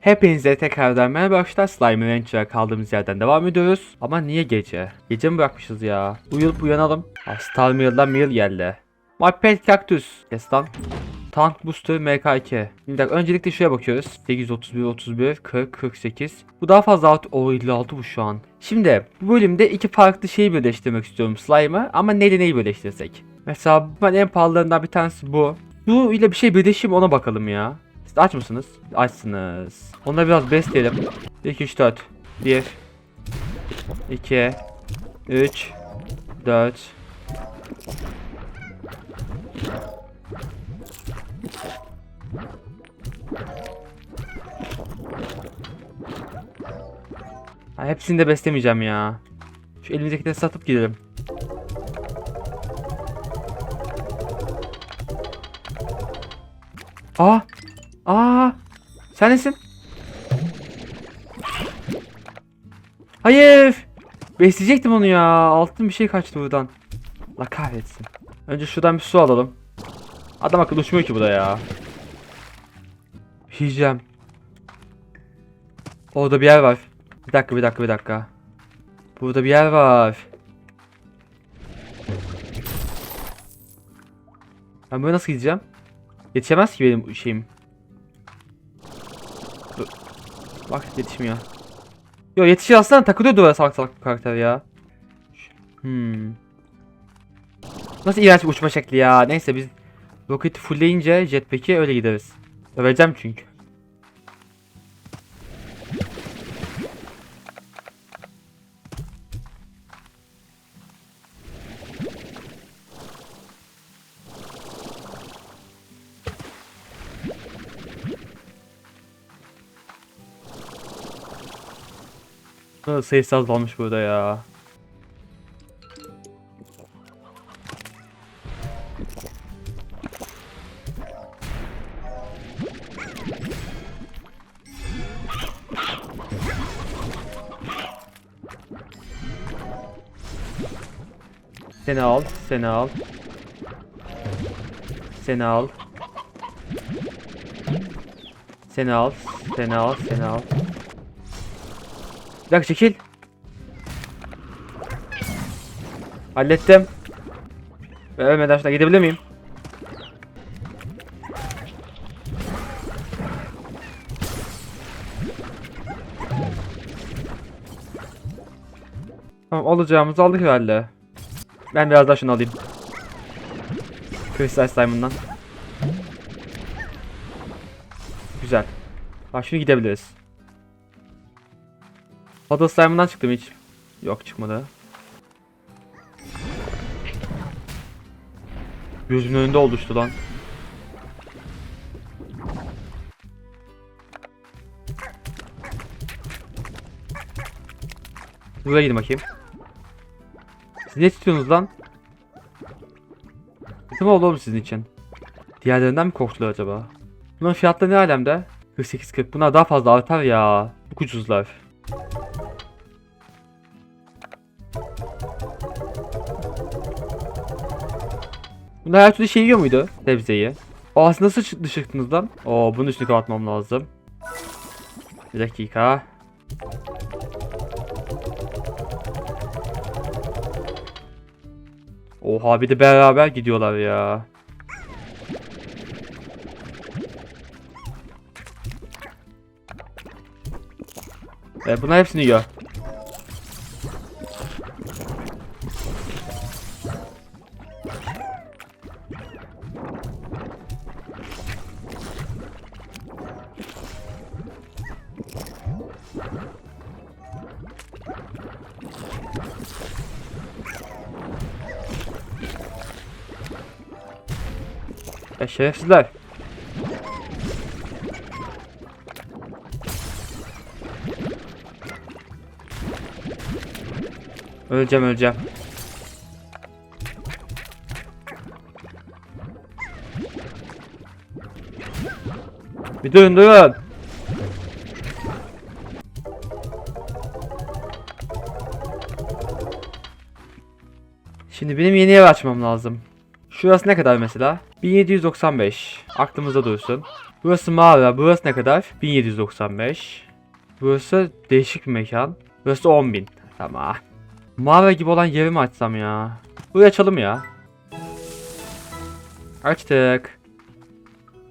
Hepinize tekrardan merhaba arkadaşlar Slime Rancher'a kaldığımız yerden devam ediyoruz. Ama niye gece? Gece mi bırakmışız ya? Uyuyup uyanalım. Ah, Star Mirror'dan Mirror geldi. My Cactus. Kes lan. Tank Booster MK2. Bir dakika öncelikle şuraya bakıyoruz. 831 31 40 48. Bu daha fazla alt o 56 bu şu an. Şimdi bu bölümde iki farklı şeyi birleştirmek istiyorum slime'ı ama neyle neyi birleştirsek? Mesela ben en pahalılarından bir tanesi bu. Bu ile bir şey birleşim ona bakalım ya. Siz aç mısınız? Açsınız. Onları biraz besleyelim. 1 2 3 4 1 2 3 4 Ha, hepsini de beslemeyeceğim ya. Şu elimizdekileri satıp gidelim. Aa! Sen nesin? Hayır! Besleyecektim onu ya. Altın bir şey kaçtı buradan. La kahretsin. Önce şuradan bir su alalım. Adam akıllı uçmuyor ki bu da ya. Yiyeceğim. Orada bir yer var. Bir dakika bir dakika bir dakika. Burada bir yer var. Ben böyle nasıl gideceğim? Yetişemez ki benim şeyim. Bak yetişmiyor. Yo yetişir aslında takılıyor duvara salak salak bu karakter ya. Hmm. Nasıl iğrenç bir uçma şekli ya. Neyse biz roketi fullleyince jetpack'i öyle gideriz. Öveceğim çünkü. Sayısı azalmış burada ya. Seni al, seni al. Seni al. Seni al, seni al, seni al. Bir dakika çekil. Hallettim. Ve ölmeden şuna gidebilir miyim? Tamam alacağımızı aldık herhalde. Ben biraz daha şunu alayım. Crystal Slime'ından. Güzel. Bak şimdi gidebiliriz. Puddle Slime'ından çıktım hiç. Yok çıkmadı. Gözümün önünde oluştu lan. Buraya gidin bakayım. Siz ne tutuyorsunuz lan? Mü oldu oğlum sizin için? Diğerlerinden mi korktular acaba? Bunların fiyatları ne alemde? 48-40 bunlar daha fazla artar ya. Çok ucuzlar. Bunlar her türlü şey yiyor muydu? Sebzeyi. Aa siz nasıl çıktı çıktınız lan? Oo bunun üstünü kapatmam lazım. Bir dakika. Oha bir de beraber gidiyorlar ya. Evet bunlar hepsini yiyor. Şerefsizler. Öleceğim öleceğim. Bir durun durun. Şimdi benim yeni ev açmam lazım. Şurası ne kadar mesela? 1795. Aklımızda dursun. Burası mağara. Burası ne kadar? 1795. Burası değişik bir mekan. Burası 10.000. Tamam. Mağara gibi olan yeri mi açsam ya? Burayı açalım ya. Açtık.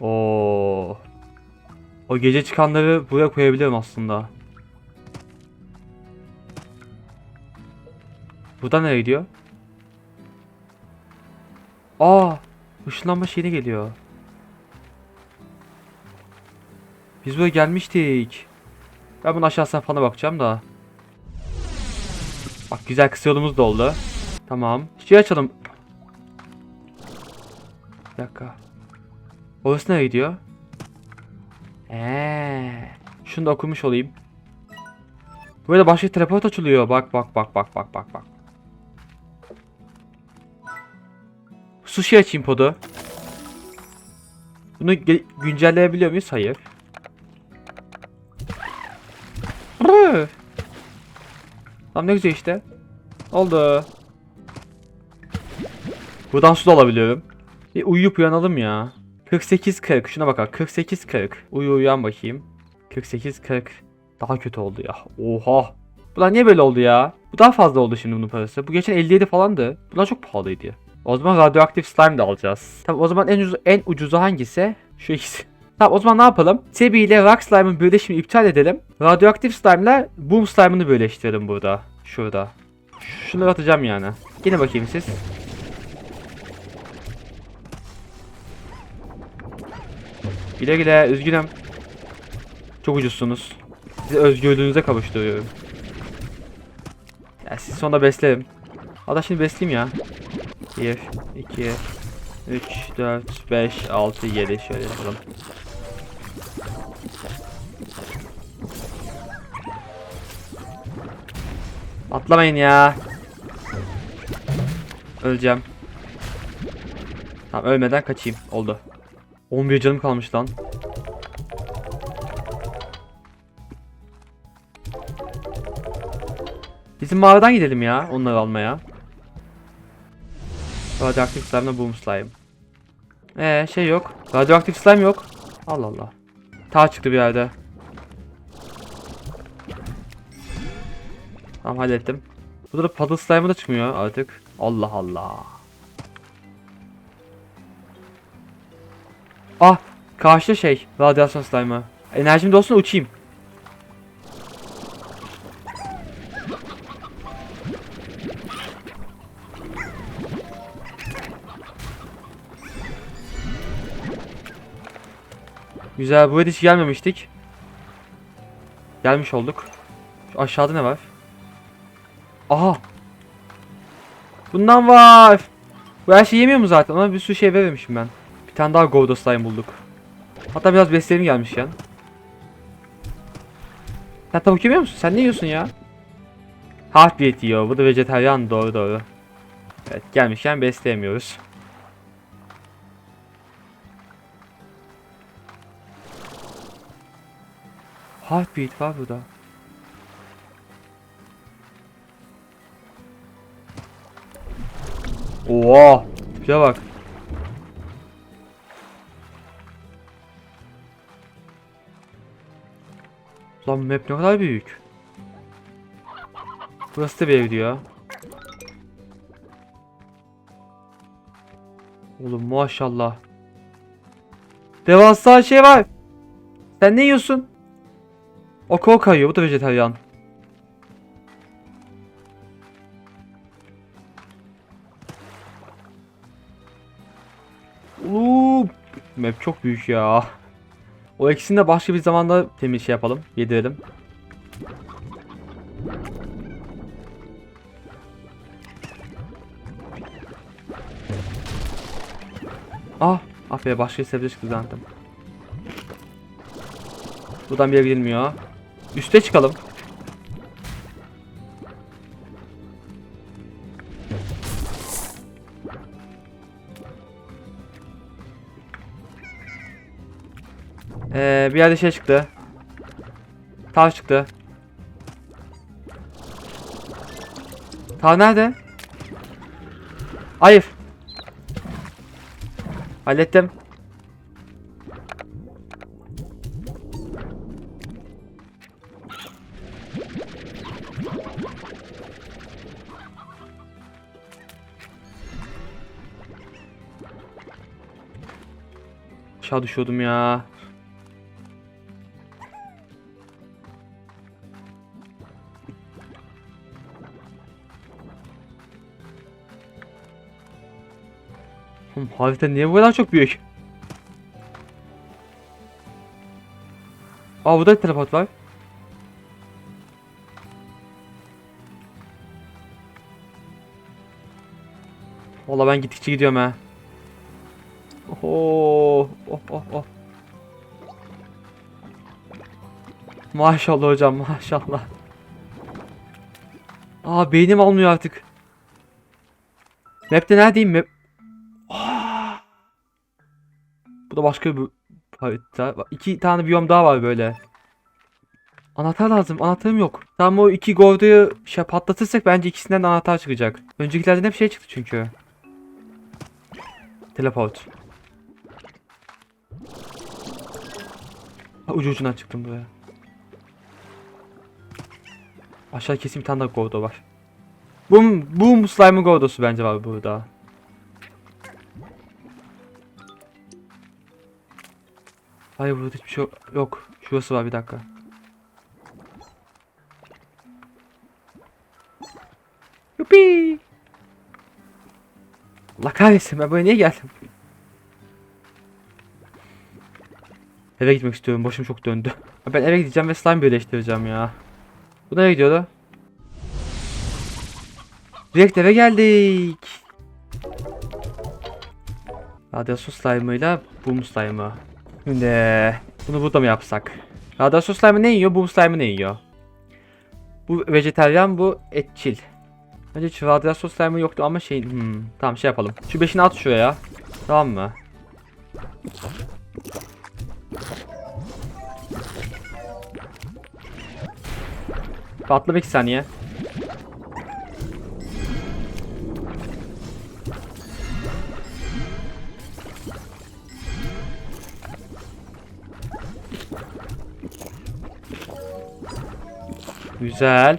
Oo. O gece çıkanları buraya koyabilirim aslında. Buradan nereye gidiyor? Aa, ışınlanma şeyine geliyor. Biz buraya gelmiştik. Ben bunun aşağısına falan bakacağım da. Bak güzel kısa yolumuz da oldu. Tamam. Şey açalım. Bir dakika. Orası nereye gidiyor? Eee. Şunu da okumuş olayım. Böyle başka teleport açılıyor. Bak bak bak bak bak bak bak. Sushi açayım podu. Bunu güncelleyebiliyor muyuz? Hayır. Tamam ne güzel işte. Oldu. Buradan su da alabiliyorum. Bir uyuyup uyanalım ya. 48-40 şuna bakar 48-40 Uyu uyan bakayım 48-40 Daha kötü oldu ya Oha Bu da niye böyle oldu ya Bu daha fazla oldu şimdi bunun parası Bu geçen 57 falandı Bunlar çok pahalıydı O zaman radyoaktif slime de alacağız Tamam o zaman en ucuz en ucuzu hangisi Şu ikisi Tamam o zaman ne yapalım Sebi ile Rock Slime'ın birleşimini iptal edelim Radyoaktif slime ile Boom Slime'ını birleştirelim burada Şurada Şunları atacağım yani Yine bakayım siz Güle güle üzgünüm. Çok ucuzsunuz. Sizi özgürlüğünüze kavuşturuyorum. Ya siz sonra beslerim. Hatta şimdi besleyeyim ya. 1, 2, 3, 4, 5, 6, 7 şöyle yapalım. Atlamayın ya. Öleceğim. Tamam ölmeden kaçayım. Oldu. 11 canım kalmış lan. Bizim mağaradan gidelim ya onları almaya. Radyoaktif slime boom slime. Ee şey yok. Radyoaktif slime yok. Allah Allah. Ta çıktı bir yerde. Tamam hallettim. Burada da puddle slime da çıkmıyor artık. Allah Allah. Ah karşıda şey radyasyon slime'ı. Enerjim de olsun uçayım. Güzel buraya hiç gelmemiştik. Gelmiş olduk. Şu aşağıda ne var? Aha. Bundan var. Bu her şeyi yemiyor mu zaten? Ona bir sürü şey vermemişim ben. Bir tane daha Gordo slime bulduk. Hatta biraz beslerim gelmişken. Sen tavuk yemiyor musun? Sen ne yiyorsun ya? Heartbeat yiyor. Bu da vejetaryen doğru doğru. Evet gelmişken besleyemiyoruz. Heartbeat var burada. Oha! Tipe bak. Lan map ne kadar büyük. Burası da bir ev diyor. Oğlum maşallah. Devasa şey var. Sen ne yiyorsun? O kol kayıyor. Bu da vejetaryen. Uuu. Map çok büyük ya. O ikisini de başka bir zamanda temiz şey yapalım. Yedirelim. Ah. Ah başka bir sebze çıktı zaten. Buradan bir yere gidilmiyor. Üste çıkalım. Ee, bir yerde şey çıktı. Taş çıktı. Ta nerede? Hayır. Hallettim. Aşağı düşüyordum ya. Oğlum harita niye bu kadar çok büyük? Aa burada teleport var. Valla ben gittikçe gidiyorum ha. Oh, Maşallah hocam maşallah. Aa beynim almıyor artık. Map'te neredeyim map? Aa! Bu da başka bir harita. İki tane biyom daha var böyle. Anahtar lazım. Anahtarım yok. Tam o iki gorduyu şey patlatırsak bence ikisinden de anahtar çıkacak. Öncekilerden hep şey çıktı çünkü. Teleport. Ucu ucundan çıktım buraya. Aşağı kesin bir tane daha gordo var. Boom, boom slime gordosu bence var burada. Hayır burada hiçbir şey yok. Şurası var bir dakika. Yuppie. Allah kahretsin ben buraya niye geldim? Eve gitmek istiyorum. Başım çok döndü. Ben eve gideceğim ve slime birleştireceğim ya. Bu nereye gidiyordu? Direkt eve geldik. Radyasyon slime'ıyla boom slime'ı. Şimdi bunu burada mı yapsak? Radyasyon slime ne yiyor? Boom slime ne yiyor? Bu vejeteryan, bu etçil. Önce şu radyasyon slime yoktu ama şey hmm, tamam şey yapalım. Şu beşini at şuraya. Tamam mı? Patla 2 saniye. Güzel.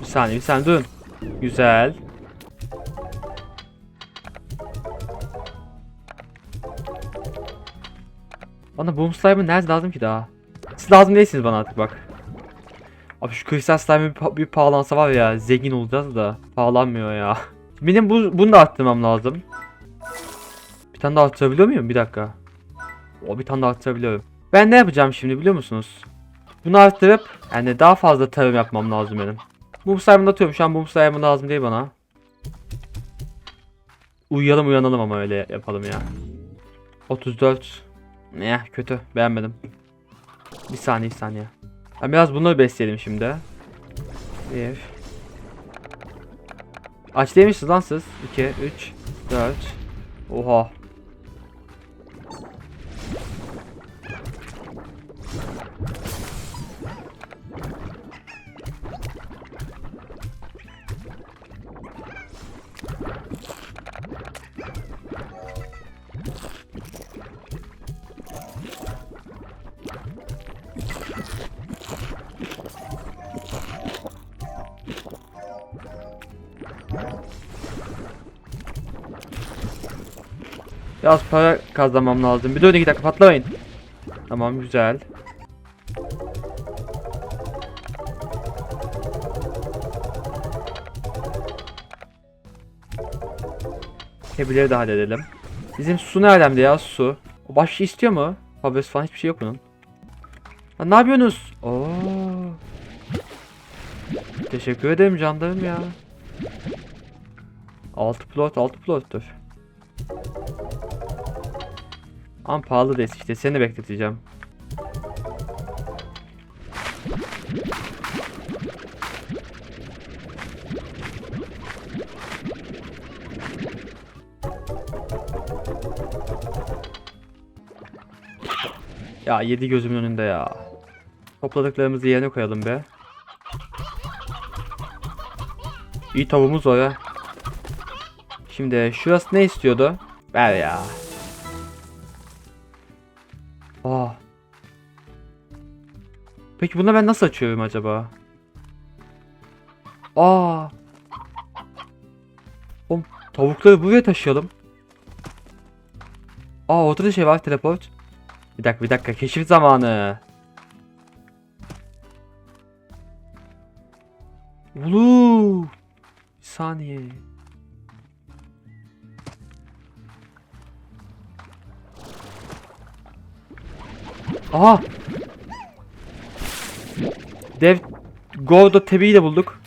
Bir saniye bir saniye durun. Güzel. Bana boom slime'ı nerede lazım ki daha? Siz lazım değilsiniz bana artık bak. Abi şu kristal slime'ı bir, bir pahalansa var ya zengin olacağız da pahalanmıyor ya. Benim bu, bunu da arttırmam lazım. Bir tane daha arttırabiliyor muyum? Bir dakika. O bir tane daha arttırabiliyorum. Ben ne yapacağım şimdi biliyor musunuz? Bunu arttırıp yani daha fazla tarım yapmam lazım benim. Boom slime'ını atıyorum. Şu an boom slime'ı lazım değil bana. Uyuyalım uyanalım ama öyle yapalım ya. 34. Ne kötü. Beğenmedim. Bir saniye bir saniye. Ben biraz bunları besleyelim şimdi. Bir. Aç değilmişsiniz lan siz. 2, 3, 4. Oha. Biraz para kazanmam lazım. Bir de iki dakika patlamayın. Tamam güzel. Kebileri de halledelim. Bizim su nerede ya su? O başka şey istiyor mu? Fabrikası falan hiçbir şey yok bunun. Lan ne yapıyorsunuz? Oo. Teşekkür ederim canlarım ya. 6 plot 6 plottur. Ama pahalı değil işte seni bekleteceğim. Ya yedi gözümün önünde ya. Topladıklarımızı yerine koyalım be. İyi tavuğumuz var ha. Şimdi şurası ne istiyordu? Ver ya. Peki bunu ben nasıl açıyorum acaba? Aa. Oğlum tavukları buraya taşıyalım. Aa orada da şey var teleport. Bir dakika bir dakika keşif zamanı. Ulu. Bir saniye. Aha. Dev Gordo tebiyi de bulduk.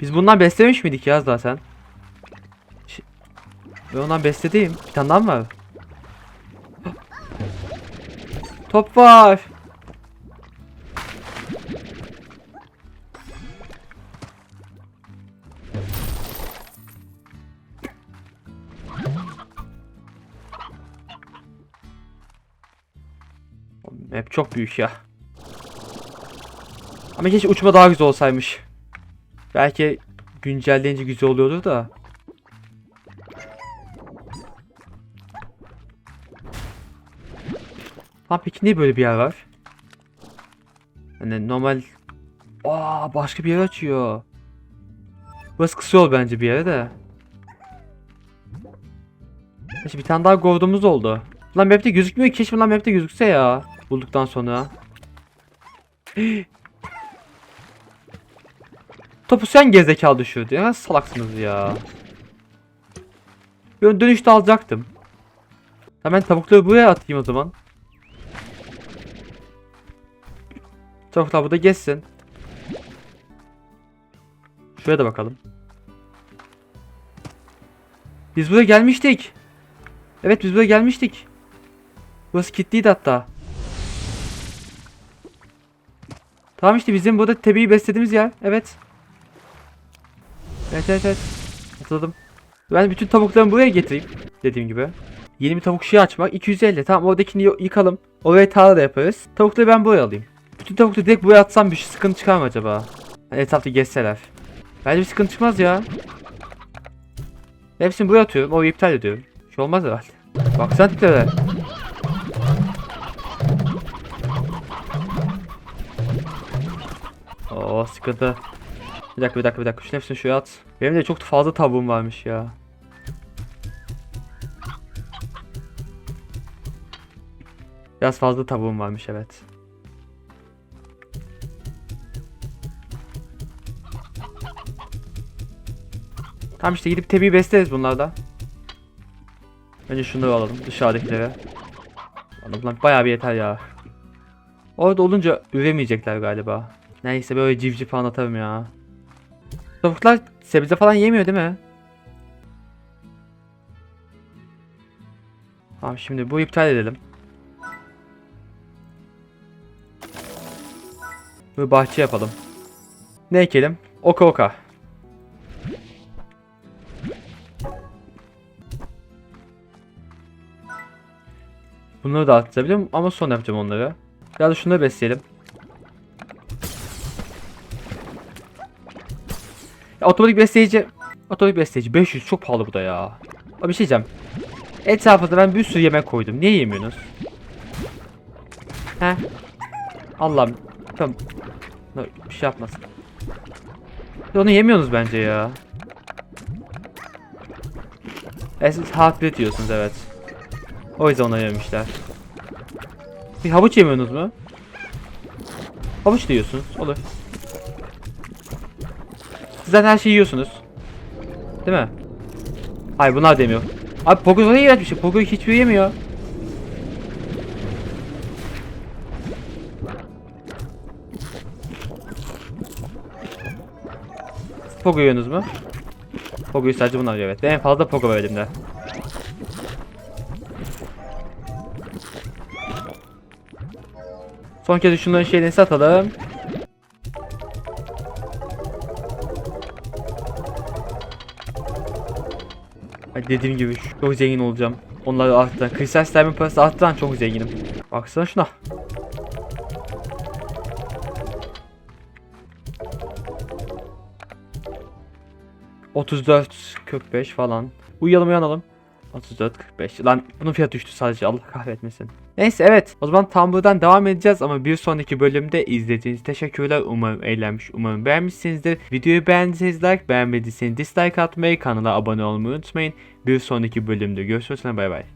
Biz bundan beslemiş miydik ya zaten? Ben ondan besledim. Bir tane daha mı var? Top var. Map çok büyük ya. Ama keşke uçma daha güzel olsaymış. Belki güncelleyince güzel oluyordur da. Lan peki niye böyle bir yer var? Hani normal... Aa başka bir yer açıyor. Burası kısa yol bence bir yere de. Neyse bir tane daha gold'umuz oldu. Lan map'te gözükmüyor keşke lan map'te gözükse ya. Bulduktan sonra. Topu sen gerizekalı düşürdü ya. Salaksınız ya. Ben dönüşte alacaktım. Hemen tavukları buraya atayım o zaman. Tavuklar burada geçsin. Şuraya da bakalım. Biz buraya gelmiştik. Evet biz buraya gelmiştik. Burası kilitliydi hatta. Tamam işte bizim burada tebeyi beslediğimiz yer. Evet. Evet evet evet. Hatırladım. Ben bütün tavuklarımı buraya getireyim. Dediğim gibi. Yeni bir tavuk şeyi açmak. 250. Tamam oradakini yıkalım. Oraya tarla da yaparız. Tavukları ben buraya alayım. Bütün tavukları direkt buraya atsam bir şey sıkıntı çıkar mı acaba? Hani etrafta gezseler. Bence bir sıkıntı çıkmaz ya. Hepsini buraya atıyorum. Orayı iptal ediyorum. Bir şey olmaz herhalde. Baksana tiplere. Oo sıkıntı. Bir dakika bir dakika bir dakika. Şunun hepsini şuraya at. Benim de çok fazla tavuğum varmış ya. Biraz fazla tavuğum varmış evet. Tamam işte gidip tebiyi besleriz bunlarda. Önce şunları alalım dışarıdakileri. Bunlar bayağı bir yeter ya. Orada olunca üremeyecekler galiba. Neyse böyle civciv falan atarım ya. Tavuklar sebze falan yemiyor değil mi? Tamam şimdi bu iptal edelim. Bu bahçe yapalım. Ne ekelim? Oka oka. Bunları da atabilirim ama sonra yapacağım onları. Ya da şunları besleyelim. Ya, otomatik besleyici. Otomatik besleyici 500 çok pahalı bu da ya. Abi bir şey diyeceğim. Etrafında ben bir sürü yemek koydum. Niye yemiyorsunuz? He? Allah'ım. Tamam. Bir şey yapmasın. Ya Onu yemiyorsunuz bence ya. E siz hafif diyorsunuz evet. O yüzden ona yemişler. Bir havuç yemiyorsunuz mu? Havuç da yiyorsunuz. Olur. Zaten her şeyi yiyorsunuz. Değil mi? Hayır bunlar demiyor. Abi Pogo ne iğrenç bir şey. Pogo hiçbir yemiyor. Siz Pogo yiyorsunuz mu? Pogo'yu sadece bunlar yiyor evet. Ben en fazla Pogo var elimde. Son kez şunların şeyini satalım. Dediğim gibi çok zengin olacağım. Onları arttıran. Kristal slime'ın parası arttıran çok zenginim. Baksana şuna. ...34, 45 falan. Uyuyalım uyanalım. 34.45. Lan bunun fiyatı düştü sadece Allah kahretmesin. Neyse evet o zaman tam buradan devam edeceğiz ama bir sonraki bölümde izlediğiniz teşekkürler. Umarım eğlenmiş, umarım beğenmişsinizdir. Videoyu beğendiyseniz like, beğenmediyseniz dislike atmayı, kanala abone olmayı unutmayın. Bir sonraki bölümde görüşürüz. Bay bay.